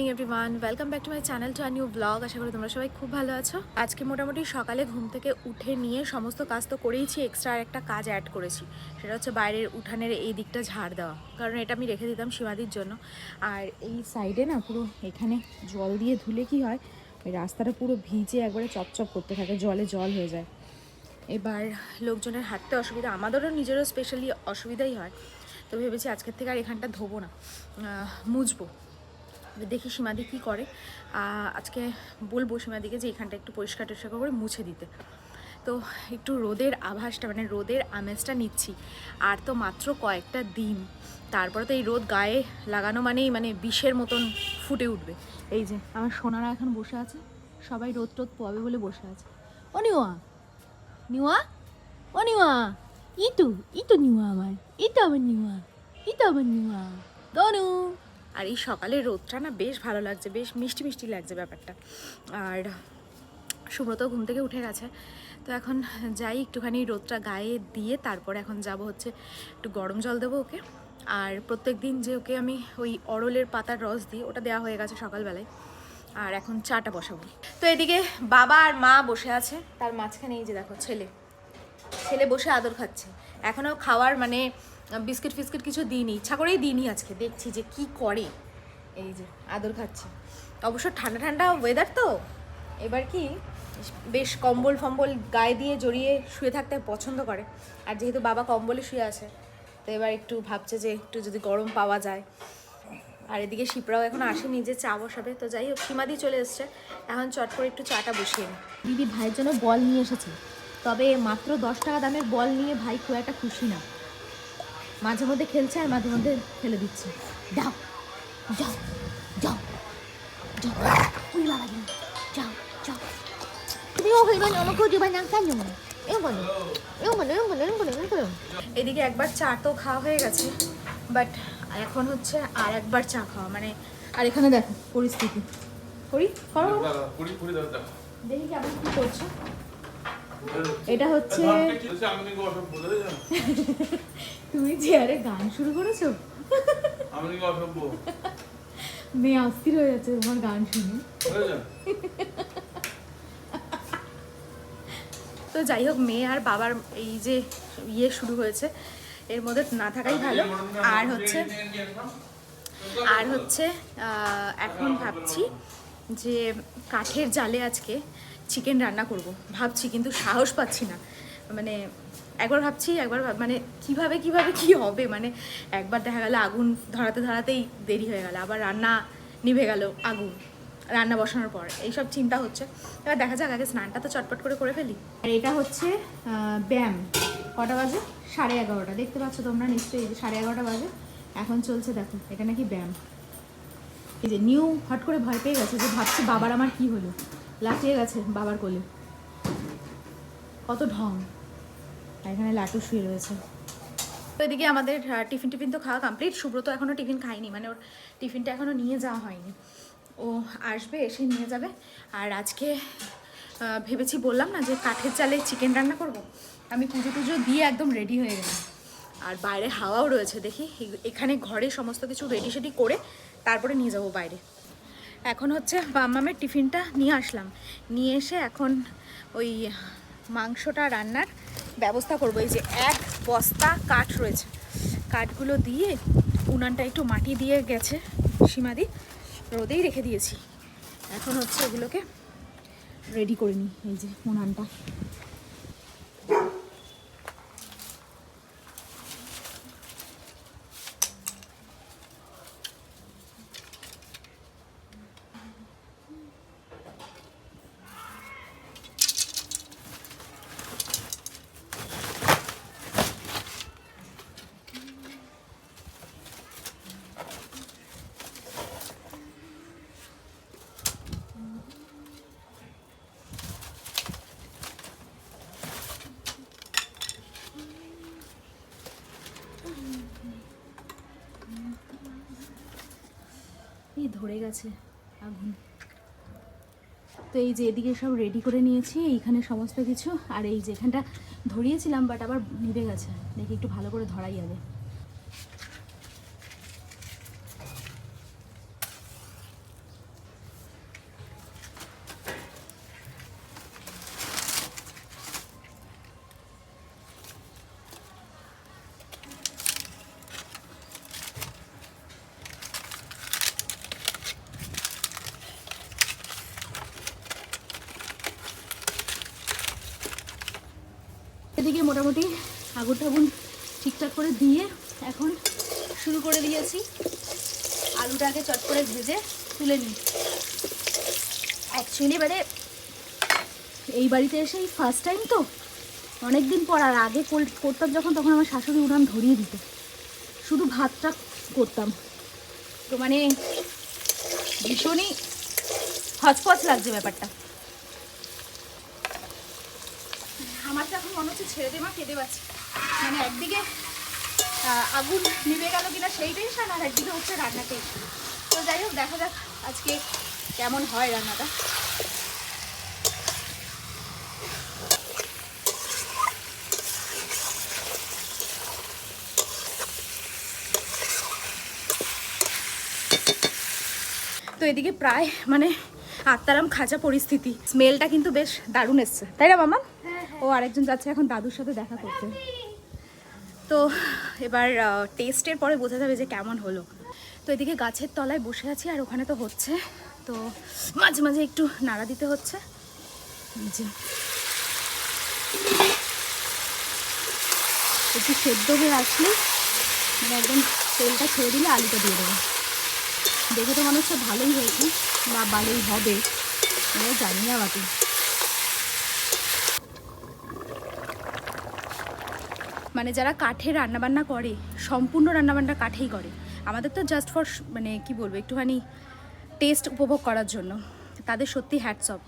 Morning everyone welcome back to my channel to R new blog আশা করি তোমরা সবাই খুব ভালো আছো। আজকে মোটামুটি সকালে ঘুম থেকে উঠে নিয়ে সমস্ত কাজ তো করেইছি এক্সট্রা আর একটা কাজ অ্যাড করেছি। সেটা হচ্ছে বাইরের উঠানের এই দিকটা ঝাড় দেওয়া। কারণ এটা আমি রেখে দিতাম সীমাদির জন্য। আর এই সাইডে না পুরো এখানে জল দিয়ে ধুলে কি হয়, ওই রাস্তাটা পুরো ভিজে একবারে চপচপ করতে থাকে, জলে জল হয়ে যায়। এবার লোকজনের হাঁটতে অসুবিধা, আমাদেরও নিজেরও স্পেশালি অসুবিধাই হয়। তো ভেবেছি আজকের থেকে আর এখানটা ধোবো না। এবার দেখি সীমাদি কী করে। আজকে বলব সীমাদিকে যে এখানটা একটু পরিষ্কার টরিষ্কার করে মুছে দিতে। তো একটু রোদের আভাসটা মানে রোদের আমেজটা নিচ্ছি। আর তো মাত্র কয়েকটা দিন, তারপরে তো এই রোদ গায়ে লাগানো মানেই মানে বিষের মতন ফুটে উঠবে। এই যে আমার সোনারা এখন বসে আছে, সবাই রোদ টোদ পাবে বলে বসে আছে। ও নিওয়া নিওয়া, ও নিওয়া ই তো ই তো নিওয়া আমার ই তো আমার নিওয়া ই তো আমার নিওয়া দনু আর এই সকালের রোদটা না বেশ ভালো লাগছে, বেশ মিষ্টি মিষ্টি লাগছে ব্যাপারটা। আর সুব্রত ঘুম থেকে উঠে গেছে, তো এখন যাই একটুখানি রোদটা গায়ে দিয়ে তারপর এখন যাব হচ্ছে একটু গরম জল দেবো ওকে। আর প্রত্যেক দিন যে ওকে আমি ওই অরলের পাতার রস দিই, ওটা দেওয়া হয়ে গেছে সকালবেলায়। আর এখন চাটা বসাবো। তো এদিকে বাবা আর মা বসে আছে, তার মাঝখানে এই যে দেখো ছেলে। ছেলে বসে আদর খাচ্ছে। এখনও খাওয়ার মানে বিস্কিট ফিস্কিট কিছু দিইনি, ইচ্ছা করেই দিইনি আজকে। দেখছি যে কি করে। এই যে, আদর খাচ্ছে। অবশ্য ঠান্ডা ঠান্ডা ওয়েদার তো। এবার কি, বেশ কম্বল ফম্বল গায়ে দিয়ে জড়িয়ে শুয়ে থাকতে পছন্দ করে। আর যেহেতু বাবা কম্বলে শুয়ে আছে, তো এবার একটু ভাবছে যে একটু যদি গরম পাওয়া যায়। আর এদিকে শিপরাও এখন আসেনি যে চা বসাবে। তো যাই হোক সীমাদি চলে এসছে। এখন চট করে একটু চাটা বসিয়ে নিই দিদি ভাইয়ের জন্য বল নিয়ে এসেছে। তবে মাত্র দশ টাকা দামের বল নিয়ে ভাই খুব একটা খুশি না। মাঝে মধ্যে খেলছে আর মাঝে মধ্যে ফেলে দিচ্ছে। যাও যাও যাও যাও। উই বাবা দিন যাও যাও। তুমি ও খেলবেন আমাকেও দেবা না কেন এদিকে একবার চা তো খাওয়া হয়ে গেছে বাট এখন হচ্ছে আর একবার চা খাওয়া মানে আর এখানে দেখো পরিস্থিতি। করি করো দেখি কেমন কি করছ। এটা হচ্ছে তুমি চেয়ারে গান শুরু করেছ? আমি নাকি অসভ্য? মেয়ে অস্থির হয়ে যাচ্ছে তোমার গান শুনে। তো যাই হোক মেয়ে আর বাবার এই যে ইয়ে শুরু হয়েছে এর মধ্যে না থাকাই ভালো। আর হচ্ছে আর হচ্ছে এখন ভাবছি যে কাঠের জালে আজকে চিকেন রান্না করব। ভাবছি কিন্তু সাহস পাচ্ছি না। মানে একবার ভাবছি, একবার মানে কীভাবে কীভাবে কি হবে? মানে একবার দেখা গেল আগুন ধরাতে, ধরাতেই দেরি হয়ে গেল। আবার রান্না নিভে গেল আগুন, রান্না বসানোর পর। এইসব চিন্তা হচ্ছে। এবার দেখা যাক, আগে স্নানটা তো চটপট করে করে ফেলি। আর এটা হচ্ছে ব্যায়াম। কটা বাজে? সাড়ে এগারোটা। দেখতে পাচ্ছ তোমরা নিশ্চয়ই সাড়ে এগারোটা বাজে। এখন চলছে দেখো, এটা নাকি ব্যায়াম। এই যে নিউ, হট করে ভয় পেয়ে গেছে যে ভাবছি বাবার আমার কি হলো। লাফিয়ে গেছে বাবার কোলে। কত ঢং। আর এখানে লাটু শুয়ে রয়েছে। তো এদিকে আমাদের টিফিন টিফিন তো খাওয়া কমপ্লিট সুব্রত এখনও টিফিন খায়নি মানে ওর টিফিনটা এখনও নিয়ে যাওয়া হয়নি। ও আসবে, এসে নিয়ে যাবে। আর আজকে ভেবেছি বললাম না যে কাঠের চালে চিকেন রান্না করব। আমি পুজো টুজো দিয়ে একদম রেডি হয়ে গেলাম। আর বাইরে হাওয়াও রয়েছে, দেখি। এখানে ঘরে সমস্ত কিছু রেডি সেডি করে তারপরে নিয়ে যাব বাইরে। এখন হচ্ছে বাম্মামের টিফিনটা নিয়ে আসলাম। নিয়ে এসে এখন ওই মাংসটা রান্নার ব্যবস্থা করব। এই যে এক বস্তা কাঠ রয়েছে। কাঠগুলো দিয়ে উনানটা একটু মাটি দিয়ে গেছে সীমাদি রোদেই রেখে দিয়েছি। এখন হচ্ছে ওগুলোকে রেডি করে নিই, এই যে উনানটা। ধরে গেছে, আগুন। তো এই যে এদিকে সব রেডি করে নিয়েছি, এইখানে সমস্ত কিছু। আর এই যেখানটা ধরিয়েছিলাম বাট আবার নিভে গেছে। দেখি একটু ভালো করে ধরাই যাবে এদিকে মোটামুটি আগুন টাগুন ঠিকঠাক করে দিয়ে এখন শুরু করে দিয়েছি। আলুটাকে চট করে ভেজে তুলে নিই। অ্যাকচুয়ালি এবারে এই বাড়িতে এসেই ফার্স্ট টাইম তো। অনেক দিন পর আর আগে করতাম যখন, তখন আমার শাশুড়ি উনান ধরিয়ে দিত। শুধু ভাতটা করতাম। তো মানে ভীষণই হচপচ লাগছে ব্যাপারটা। তো এখন মনে হচ্ছে ছেড়ে দে মা, কেঁদে পাচ্ছি মানে একদিকে আগুন নিভে গেল কিনা সেই টেনশন আর একদিকে হচ্ছে রান্না টেনশন তো যাই হোক, দেখা যাক আজকে কেমন হয় রান্নাটা। তো এদিকে প্রায় মানে আত্মারাম খাঁচা পরিস্থিতি। স্মেলটা কিন্তু বেশ দারুণ এসছে। তাই না, মামা? ও আরেকজন যাচ্ছে, এখন দাদুর সাথে দেখা করতে। তো এবার টেস্টের পরে বোঝা যাবে যে কেমন হলো। তো এদিকে গাছের তলায় বসে আছি, আর ওখানে তো হচ্ছে। তো মাঝে মাঝে একটু নাড়া দিতে হচ্ছে। একটু সেদ্ধ হয়ে আসলে মানে একদম তেলটা ছেড়ে দিলে আলুটা দিয়ে দেবো। দেখে তো মনে হচ্ছে ভালোই হয়েছে, বা ভালোই হবে এবার জানি না বাকি। মানে যারা কাঠে রান্নাবান্না করে, সম্পূর্ণ রান্নাবান্না কাঠেই করে, আমাদের তো জাস্ট ফর মানে কি বলব, একটুখানি টেস্ট উপভোগ করার জন্য। তাদের সত্যি হ্যাটস অফ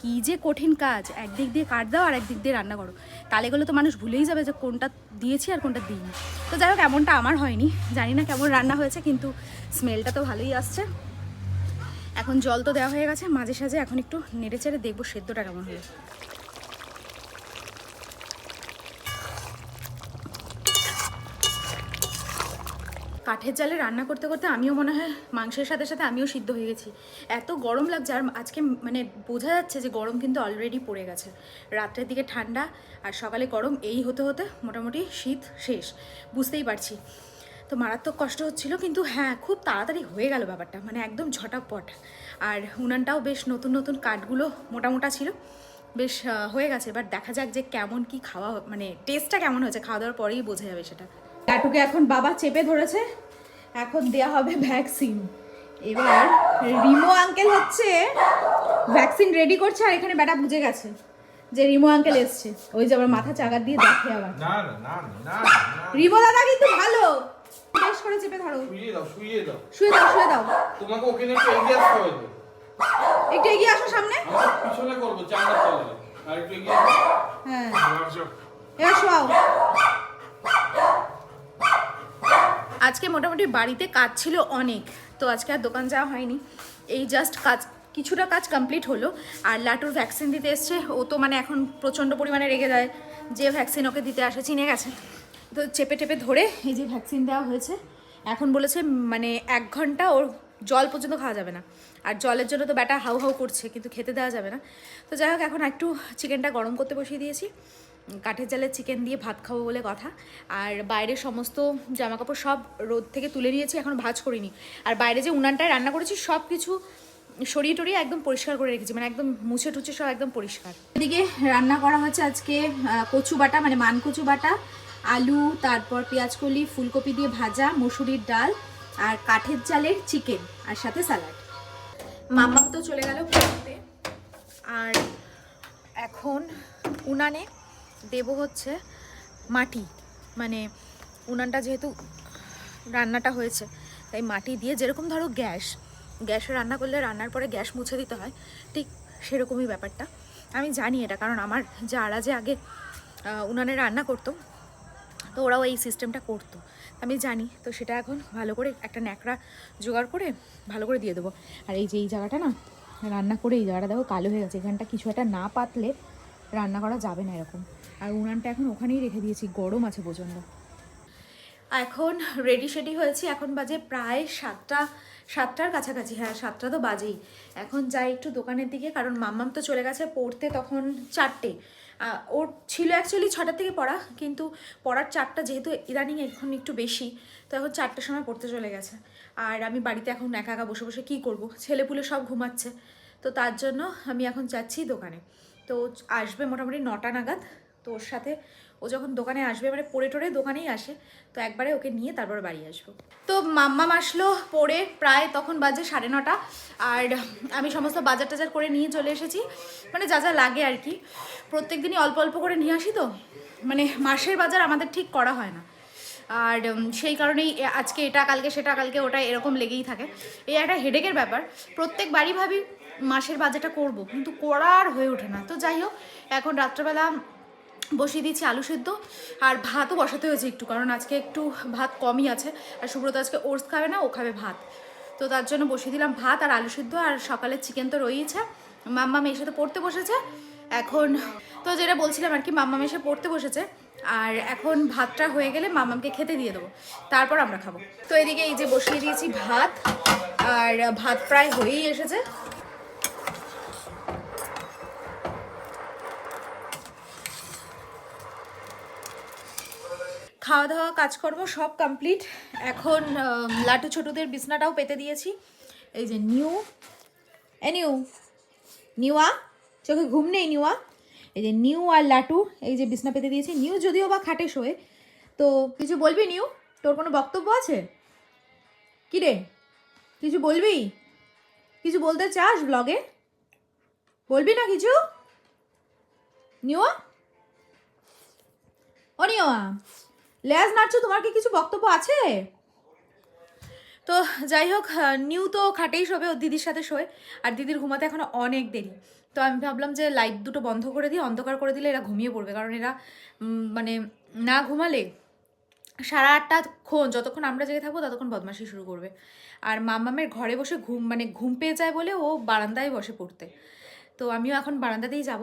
কী যে কঠিন কাজ, একদিক দিয়ে কাট দাও আর একদিক দিয়ে রান্না করো। তাহলে গেলে তো মানুষ ভুলেই যাবে যে কোনটা দিয়েছি আর কোনটা দিইনি। তো যাই হোক, এমনটা আমার হয়নি। জানি না কেমন রান্না হয়েছে, কিন্তু স্মেলটা তো ভালোই আসছে। এখন জল তো দেওয়া হয়ে গেছে, মাঝে সাঝে এখন একটু নেড়ে চেড়ে দেখব, সেদ্ধটা কেমন হলো। কাঠের জালে রান্না করতে করতে আমিও মনে হয় মাংসের সাথে সাথে আমিও সিদ্ধ হয়ে গেছি। এত গরম লাগছে আর আজকে মানে বোঝা যাচ্ছে যে গরম কিন্তু অলরেডি পড়ে গেছে। রাত্রের দিকে ঠান্ডা আর সকালে গরম, এই হতে হতে মোটামুটি শীত শেষ। বুঝতেই পারছি। তো মারাত্মক কষ্ট হচ্ছিল কিন্তু হ্যাঁ খুব তাড়াতাড়ি হয়ে গেল ব্যাপারটা মানে একদম ঝটাপট। আর উনানটাও বেশ নতুন নতুন কাঠগুলো মোটা মোটা ছিল, বেশ হয়ে গেছে। এবার দেখা যাক যে কেমন কি খাওয়া মানে টেস্টটা কেমন হয়েছে, খাওয়া দাওয়ার পরেই বোঝা যাবে সেটা। লাটুকে এখন বাবা চেপে ধরেছে। এখন দেয়া হবে ভ্যাকসিন। এবার রিমো আঙ্কেল হচ্ছে ভ্যাকসিন রেডি করছে আর এখানে ব্যাটা বুঝে গেছে যে রিমো আঙ্কেল এসছে। ওই যে আবার মাথা চাগার দিয়ে দেখে আবার। রিমো দাদা কিন্তু ভালো। বেশ করে চেপে ধরো। শুইয়ে দাও শুইয়ে দাও। শুয়ে দাও শুয়ে দাও। তোমাকে ওখানে একটু এগিয়ে আসতে হবে। একটু এগিয়ে আসো সামনে। পিছনে করব চাঙ্গার তলায় আর একটু এগিয়ে হ্যাঁ। এবার শোয়াও। আজকে মোটামুটি বাড়িতে কাজ ছিল অনেক, তো আজকে আর দোকান যাওয়া হয়নি। এই জাস্ট কাজ, কিছুটা কাজ কমপ্লিট হলো, আর লাটুর ভ্যাকসিন দিতে এসছে, ও তো মানে এখন প্রচণ্ড পরিমাণে রেগে যায়, যে ভ্যাকসিন ওকে দিতে আসে, চিনে গেছে। তো চেপে টেপে ধরে এই যে ভ্যাকসিন দেওয়া হয়েছে, এখন বলেছে মানে এক ঘণ্টা ওর জল পর্যন্ত খাওয়া যাবে না। আর জলের জন্য তো ব্যাটা হাউ হাউ করছে, কিন্তু খেতে দেওয়া যাবে না। তো যাই হোক, এখন একটু চিকেনটা গরম করতে বসিয়ে দিয়েছি। কাঠের জালের চিকেন দিয়ে ভাত খাব বলে কথা। আর বাইরের সমস্ত জামাকাপড় সব রোদ থেকে তুলে নিয়েছি, এখন ভাজ করিনি। আর বাইরে যে উনানটায় রান্না করেছি, সব কিছু সরিয়ে টরিয়ে একদম পরিষ্কার করে রেখেছি মানে একদম মুছে টুছে সব একদম পরিষ্কার। এদিকে রান্না করা হচ্ছে আজকে কচু বাটা মানে মান কচু বাটা, আলু, তারপর পেঁয়াজকলি, ফুলকপি দিয়ে ভাজা, মসুরির ডাল, আর কাঠের জালের চিকেন আর সাথে স্যালাড মামাম তো চলে গেল আর এখন উনানে দেব হচ্ছে মাটি। মানে উনানটা যেহেতু রান্নাটা হয়েছে, তাই মাটি দিয়ে যেরকম ধরো গ্যাস, গ্যাসে রান্না করলে রান্নার পরে গ্যাস মুছে দিতে হয়, ঠিক সেরকমই ব্যাপারটা। আমি জানি এটা, কারণ আমার যারা যে আগে উনানে রান্না করতো, তো ওরাও এই সিস্টেমটা করতো। আমি জানি, তো সেটা এখন ভালো করে একটা ন্যাকড়া জোগাড় করে ভালো করে দিয়ে দেবো। আর এই যে এই জায়গাটা না, রান্না করে এই জায়গাটা দেখো কালো হয়ে গেছে, এখানটা কিছু একটা না পাতলে রান্না করা যাবে না এরকম। আর উনানটা এখন ওখানেই রেখে দিয়েছি, গরম আছে প্রচণ্ড। এখন রেডি সেডি হয়েছি, এখন বাজে প্রায় সাতটা, সাতটার কাছাকাছি হ্যাঁ সাতটা তো বাজেই। এখন যাই একটু দোকানের দিকে, কারণ মাম্মাম তো চলে গেছে পড়তে তখন চারটে। ওর ছিল অ্যাকচুয়ালি ছটার থেকে পড়া, কিন্তু পড়ার চারটা যেহেতু ইদানিং এখন একটু বেশি, তো এখন চারটের সময় পড়তে চলে গেছে। আর আমি বাড়িতে এখন একা একা বসে বসে কী করব? ছেলেপুলে সব ঘুমাচ্ছে। তো তার জন্য আমি এখন যাচ্ছি দোকানে। তো আসবে মোটামুটি নটা নাগাদ। তো ওর সাথে ও যখন দোকানে আসবে মানে পড়ে টোরে দোকানেই আসে, তো একবারে ওকে নিয়ে তারপর বাড়ি আসব। তো মাম্মাম আসলো পড়ে প্রায় তখন বাজে সাড়ে নটা, আর আমি সমস্ত বাজার টাজার করে নিয়ে চলে এসেছি। মানে যা যা লাগে আর কি। প্রত্যেক দিনই অল্প অল্প করে নিয়ে আসি তো। মানে মাসের বাজার আমাদের ঠিক করা হয় না। আর সেই কারণেই আজকে এটা, কালকে সেটা, কালকে ওটা এরকম লেগেই থাকে। এই একটা হেডেকের ব্যাপার। প্রত্যেক বাড়ি ভাবি মাসের বাজেটটা করব, কিন্তু করার হয়ে ওঠে না। তো যাই হোক, এখন রাত্রেবেলা বসিয়ে দিয়েছি আলু সেদ্ধ, আর ভাতও বসাতে হয়েছে একটু, কারণ আজকে একটু ভাত কমই আছে, আর সুব্রত আজকে ওটস খাবে না, ও খাবে ভাত। তো তার জন্য বসিয়ে দিলাম ভাত আর আলু সেদ্ধ, আর সকালে চিকেন তো রয়েইছে মাম্মা মেয়ের সাথে পড়তে বসেছে, এখন তো যেটা বলছিলাম আর কি মাম্মা এসে পড়তে বসেছে, আর এখন ভাতটা হয়ে গেলে মামামকে খেতে দিয়ে দেবো, তারপর আমরা খাব। তো এদিকে এই যে বসিয়ে দিয়েছি ভাত, আর ভাত প্রায় হয়েই এসেছে খাওয়া দাওয়া কাজকর্ম সব কমপ্লিট এখন লাটু ছোটদের বিছনাটাও পেতে দিয়েছি। এই যে নিউ, এ নিউ, নিউয়া, চোখে ঘুম নেই নিউয়া। এই যে নিউ আর লাটু, এই যে বিছনা পেতে দিয়েছি। নিউ যদিও বা খাটে শোয়ে। তো কিছু বলবি নিউ? তোর কোনো বক্তব্য আছে? কি রে? কিছু বলবি? কিছু বলতে চাস ব্লগে বলবি না কিছু? নিউয়া? ও নিউয়া। লেজ নাচছো তোমার কি কিছু বক্তব্য আছে? তো যাই হোক নিউ তো খাটেই শোবে ও দিদির সাথে শোয়, আর দিদির ঘুমাতে এখনও অনেক দেরি। তো আমি ভাবলাম যে লাইট দুটো বন্ধ করে দিই, অন্ধকার করে দিলে এরা ঘুমিয়ে পড়বে, কারণ এরা মানে না ঘুমালে সারা আটটা ক্ষণ, যতক্ষণ আমরা জেগে থাকব ততক্ষণ বদমাশি শুরু করবে। আর মামামের ঘরে বসে ঘুম মানে ঘুম পেয়ে যায় বলে ও বারান্দায় বসে পড়তে। তো আমিও এখন বারান্দাতেই যাব।